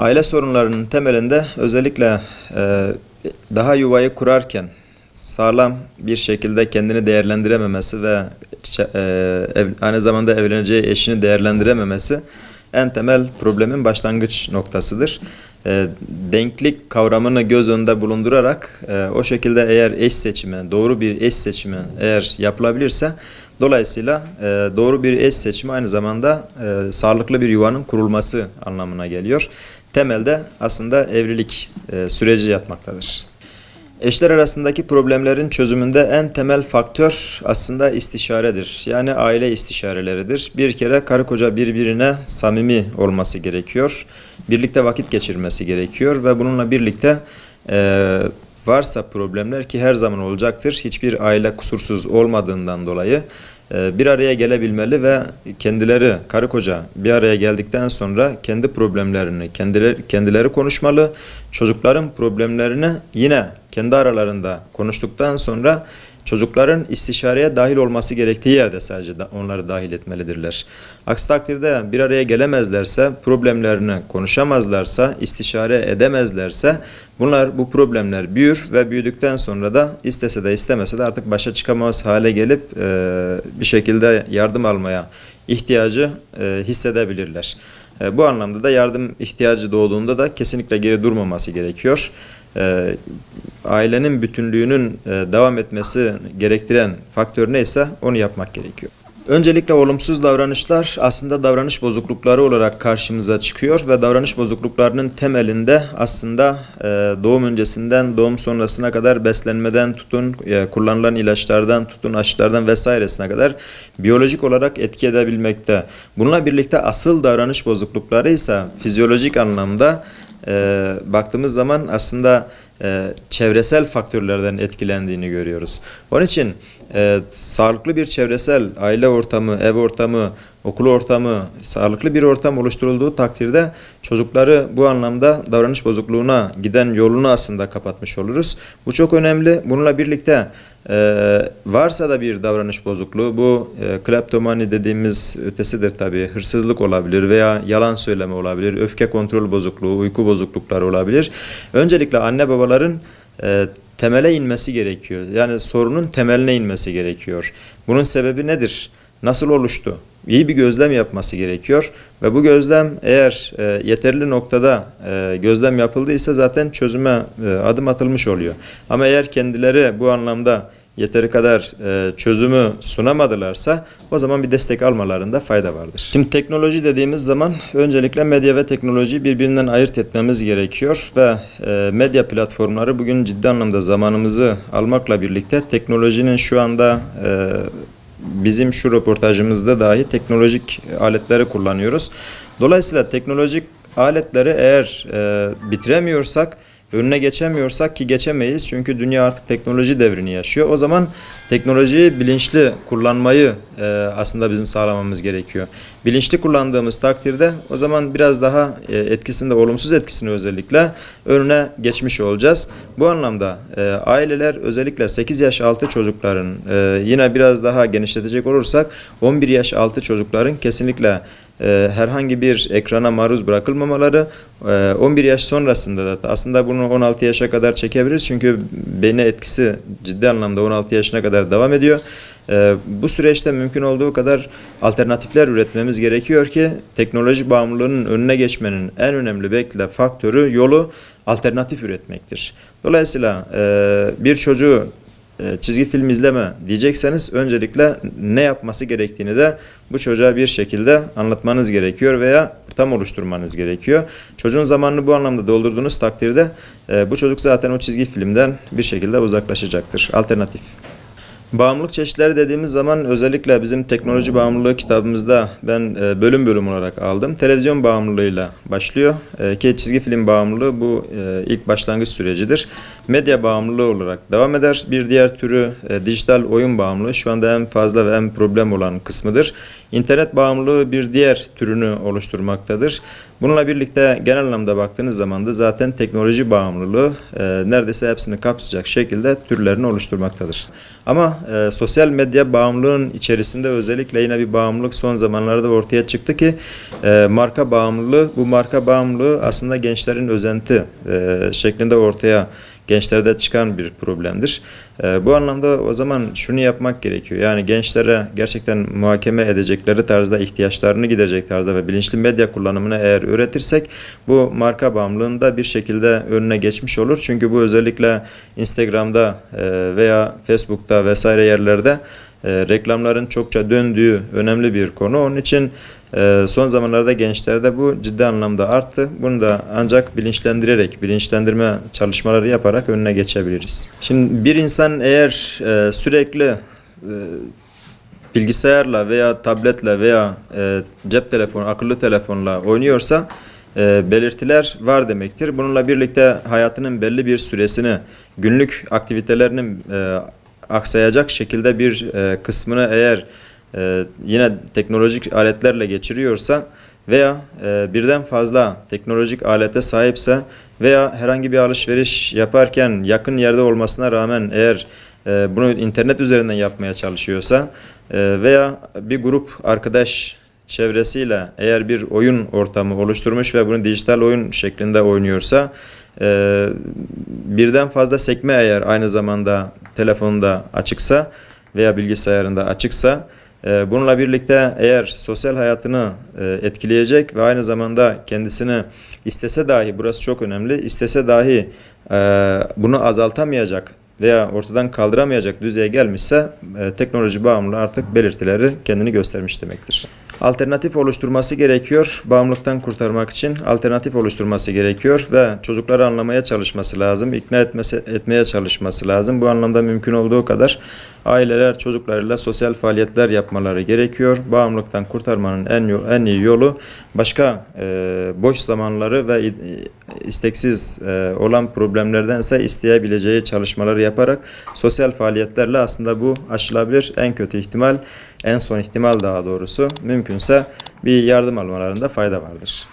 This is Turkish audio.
Aile sorunlarının temelinde özellikle e, daha yuvayı kurarken sağlam bir şekilde kendini değerlendirememesi ve e, ev- aynı zamanda evleneceği eşini değerlendirememesi en temel problemin başlangıç noktasıdır. E, denklik kavramını göz önünde bulundurarak e, o şekilde eğer eş seçimi, doğru bir eş seçimi eğer yapılabilirse dolayısıyla e, doğru bir eş seçimi aynı zamanda e, sağlıklı bir yuvanın kurulması anlamına geliyor. Temelde aslında evlilik e, süreci yatmaktadır. Eşler arasındaki problemlerin çözümünde en temel faktör aslında istişaredir. Yani aile istişareleridir. Bir kere karı koca birbirine samimi olması gerekiyor. Birlikte vakit geçirmesi gerekiyor ve bununla birlikte e, varsa problemler ki her zaman olacaktır. Hiçbir aile kusursuz olmadığından dolayı e, bir araya gelebilmeli ve kendileri karı koca bir araya geldikten sonra kendi problemlerini kendileri, kendileri konuşmalı. Çocukların problemlerini yine kendi aralarında konuştuktan sonra çocukların istişareye dahil olması gerektiği yerde sadece da onları dahil etmelidirler. Aksi takdirde bir araya gelemezlerse, problemlerini konuşamazlarsa, istişare edemezlerse bunlar bu problemler büyür ve büyüdükten sonra da istese de istemese de artık başa çıkamaz hale gelip e, bir şekilde yardım almaya ihtiyacı e, hissedebilirler. E, bu anlamda da yardım ihtiyacı doğduğunda da kesinlikle geri durmaması gerekiyor. E, ailenin bütünlüğünün e, devam etmesi gerektiren faktör neyse onu yapmak gerekiyor. Öncelikle olumsuz davranışlar aslında davranış bozuklukları olarak karşımıza çıkıyor ve davranış bozukluklarının temelinde aslında e, doğum öncesinden doğum sonrasına kadar beslenmeden tutun, e, kullanılan ilaçlardan tutun, aşılardan vesairesine kadar biyolojik olarak etki edebilmekte. Bununla birlikte asıl davranış bozuklukları ise fizyolojik anlamda e, baktığımız zaman aslında e, çevresel faktörlerden etkilendiğini görüyoruz. Onun için e, sağlıklı bir çevresel aile ortamı, ev ortamı, okul ortamı, sağlıklı bir ortam oluşturulduğu takdirde çocukları bu anlamda davranış bozukluğuna giden yolunu aslında kapatmış oluruz. Bu çok önemli. Bununla birlikte e, varsa da bir davranış bozukluğu bu e, kleptomani dediğimiz ötesidir tabii. Hırsızlık olabilir veya yalan söyleme olabilir, öfke kontrol bozukluğu, uyku bozuklukları olabilir. Öncelikle anne babaların e, temele inmesi gerekiyor. Yani sorunun temeline inmesi gerekiyor. Bunun sebebi nedir? Nasıl oluştu? İyi bir gözlem yapması gerekiyor ve bu gözlem eğer e, yeterli noktada e, gözlem yapıldıysa zaten çözüme e, adım atılmış oluyor. Ama eğer kendileri bu anlamda yeteri kadar e, çözümü sunamadılarsa o zaman bir destek almalarında fayda vardır. Şimdi teknoloji dediğimiz zaman öncelikle medya ve teknolojiyi birbirinden ayırt etmemiz gerekiyor ve e, medya platformları bugün ciddi anlamda zamanımızı almakla birlikte teknolojinin şu anda e, bizim şu röportajımızda dahi teknolojik aletleri kullanıyoruz. Dolayısıyla teknolojik aletleri eğer e, bitiremiyorsak önüne geçemiyorsak ki geçemeyiz çünkü dünya artık teknoloji devrini yaşıyor. O zaman teknolojiyi bilinçli kullanmayı e, aslında bizim sağlamamız gerekiyor. Bilinçli kullandığımız takdirde o zaman biraz daha e, etkisinde olumsuz etkisini özellikle önüne geçmiş olacağız. Bu anlamda e, aileler özellikle 8 yaş altı çocukların e, yine biraz daha genişletecek olursak 11 yaş altı çocukların kesinlikle e, herhangi bir ekrana maruz bırakılmamaları e, 11 yaş sonrasında da aslında bunu 16 yaşa kadar çekebiliriz çünkü beyne etkisi ciddi anlamda 16 yaşına kadar devam ediyor. E, bu süreçte mümkün olduğu kadar alternatifler üretmemiz gerekiyor ki teknoloji bağımlılığının önüne geçmenin en önemli belki de faktörü yolu alternatif üretmektir. Dolayısıyla e, bir çocuğu e, çizgi film izleme diyecekseniz öncelikle ne yapması gerektiğini de bu çocuğa bir şekilde anlatmanız gerekiyor veya ortam oluşturmanız gerekiyor. Çocuğun zamanını bu anlamda doldurduğunuz takdirde e, bu çocuk zaten o çizgi filmden bir şekilde uzaklaşacaktır. Alternatif. Bağımlılık çeşitleri dediğimiz zaman özellikle bizim teknoloji bağımlılığı kitabımızda ben e, bölüm bölüm olarak aldım. Televizyon bağımlılığıyla başlıyor E, ki çizgi film bağımlılığı bu e, ilk başlangıç sürecidir. Medya bağımlılığı olarak devam eder. Bir diğer türü dijital oyun bağımlılığı şu anda en fazla ve en problem olan kısmıdır. internet bağımlılığı bir diğer türünü oluşturmaktadır. Bununla birlikte genel anlamda baktığınız zaman da zaten teknoloji bağımlılığı neredeyse hepsini kapsayacak şekilde türlerini oluşturmaktadır. Ama e, sosyal medya bağımlılığın içerisinde özellikle yine bir bağımlılık son zamanlarda ortaya çıktı ki e, marka bağımlılığı bu marka bağımlılığı aslında gençlerin özenti e, şeklinde ortaya gençlerde çıkan bir problemdir. E, bu anlamda o zaman şunu yapmak gerekiyor. Yani gençlere gerçekten muhakeme edecekleri tarzda ihtiyaçlarını giderecek tarzda ve bilinçli medya kullanımını eğer öğretirsek bu marka bağımlılığında bir şekilde önüne geçmiş olur. Çünkü bu özellikle Instagram'da e, veya Facebook'ta vesaire yerlerde e, reklamların çokça döndüğü önemli bir konu. Onun için e, son zamanlarda gençlerde bu ciddi anlamda arttı. Bunu da ancak bilinçlendirerek, bilinçlendirme çalışmaları yaparak önüne geçebiliriz. Şimdi bir insan eğer e, sürekli e, bilgisayarla veya tabletle veya e, cep telefonu, akıllı telefonla oynuyorsa e, belirtiler var demektir. Bununla birlikte hayatının belli bir süresini, günlük aktivitelerinin e, aksayacak şekilde bir e, kısmını eğer e, yine teknolojik aletlerle geçiriyorsa veya e, birden fazla teknolojik alete sahipse veya herhangi bir alışveriş yaparken yakın yerde olmasına rağmen eğer e, bunu internet üzerinden yapmaya çalışıyorsa e, veya bir grup arkadaş çevresiyle eğer bir oyun ortamı oluşturmuş ve bunu dijital oyun şeklinde oynuyorsa e, birden fazla sekme eğer aynı zamanda telefonda açıksa veya bilgisayarında açıksa e, bununla birlikte eğer sosyal hayatını e, etkileyecek ve aynı zamanda kendisini istese dahi burası çok önemli istese dahi e, bunu azaltamayacak veya ortadan kaldıramayacak düzeye gelmişse e, teknoloji bağımlılığı artık belirtileri kendini göstermiş demektir. Alternatif oluşturması gerekiyor. Bağımlılıktan kurtarmak için alternatif oluşturması gerekiyor ve çocukları anlamaya çalışması lazım, ikna etmesi, etmeye çalışması lazım. Bu anlamda mümkün olduğu kadar aileler çocuklarıyla sosyal faaliyetler yapmaları gerekiyor. Bağımlılıktan kurtarmanın en en iyi yolu başka e, boş zamanları ve isteksiz e, olan problemlerdense isteyebileceği çalışmaları yaparak sosyal faaliyetlerle aslında bu aşılabilir. En kötü ihtimal, en son ihtimal daha doğrusu mümkünse bir yardım almalarında fayda vardır.